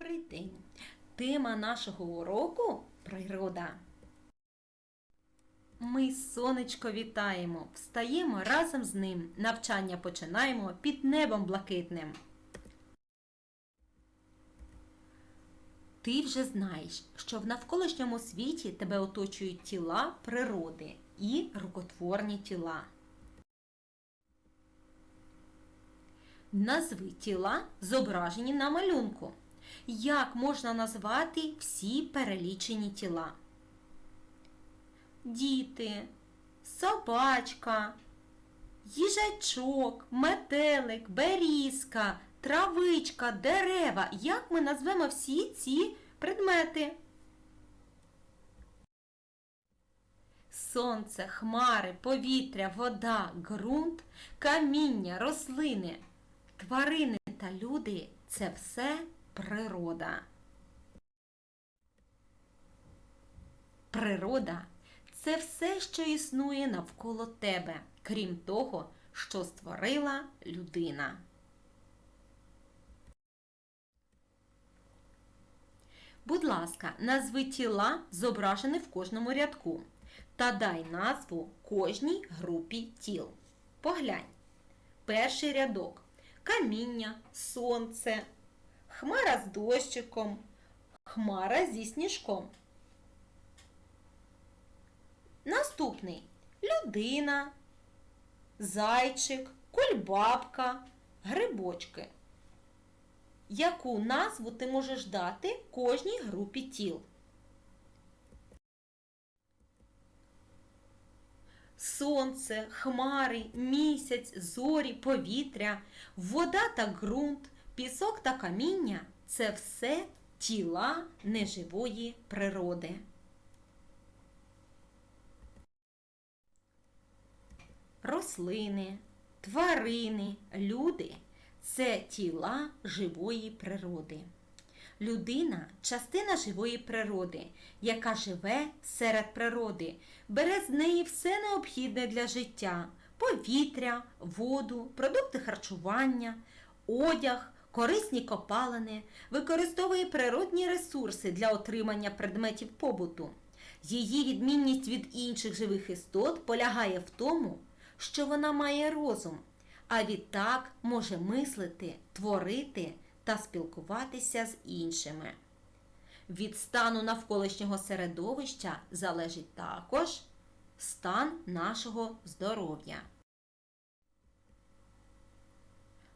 Добрий день! Тема нашого уроку природа. Ми сонечко вітаємо, встаємо разом з ним. Навчання починаємо під небом блакитним. Ти вже знаєш, що в навколишньому світі тебе оточують тіла природи і рукотворні тіла. Назви тіла, зображені на малюнку. Як можна назвати всі перелічені тіла? Діти, собачка, їжачок, метелик, берізка, травичка, дерева. Як ми назвемо всі ці предмети? Сонце, хмари, повітря, вода, ґрунт, каміння, рослини, тварини та люди це все природа. Природа це все, що існує навколо тебе, крім того, що створила людина. Будь ласка, назви тіла, зображені в кожному рядку, та дай назву кожній групі тіл. Поглянь. Перший рядок каміння, сонце, хмара з дощиком, хмара зі сніжком. Наступний людина, зайчик, кульбабка, грибочки. Яку назву ти можеш дати кожній групі тіл? Сонце, хмари, місяць, зорі, повітря, вода та ґрунт, пісок та каміння це все тіла неживої природи. Рослини, тварини, люди це тіла живої природи. Людина частина живої природи, яка живе серед природи, бере з неї все необхідне для життя: повітря, воду, продукти харчування, одяг, корисні копалини, використовує природні ресурси для отримання предметів побуту. Її відмінність від інших живих істот полягає в тому, що вона має розум, а відтак може мислити, творити та спілкуватися з іншими. Від стану навколишнього середовища залежить також стан нашого здоров'я.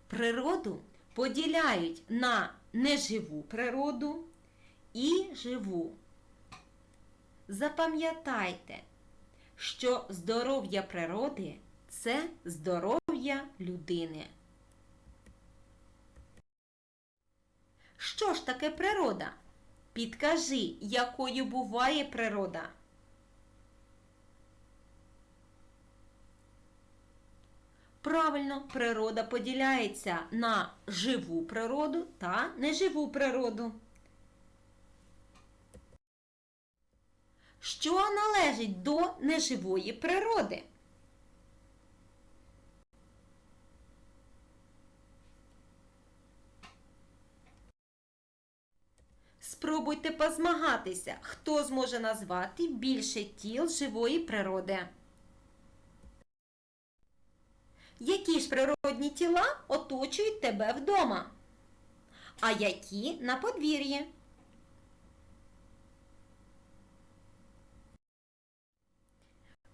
Природу поділяють на неживу природу і живу. Запам'ятайте, що здоров'я природи це здоров'я людини. Що ж таке природа? Підкажи, якою буває природа? Правильно, природа поділяється на живу природу та неживу природу. Що належить до неживої природи? Спробуйте позмагатися, хто зможе назвати більше тіл живої природи. Які ж природні тіла оточують тебе вдома? А які на подвір'ї?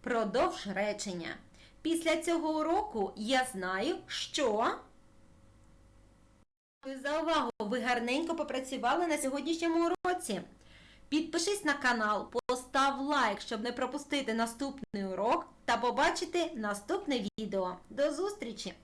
Продовж речення. Після цього уроку я знаю, що. Дякую за увагу! Ви гарненько попрацювали на сьогоднішньому уроці. Підпишись на канал, постав лайк, щоб не пропустити наступний урок та побачити наступне відео. До зустрічі!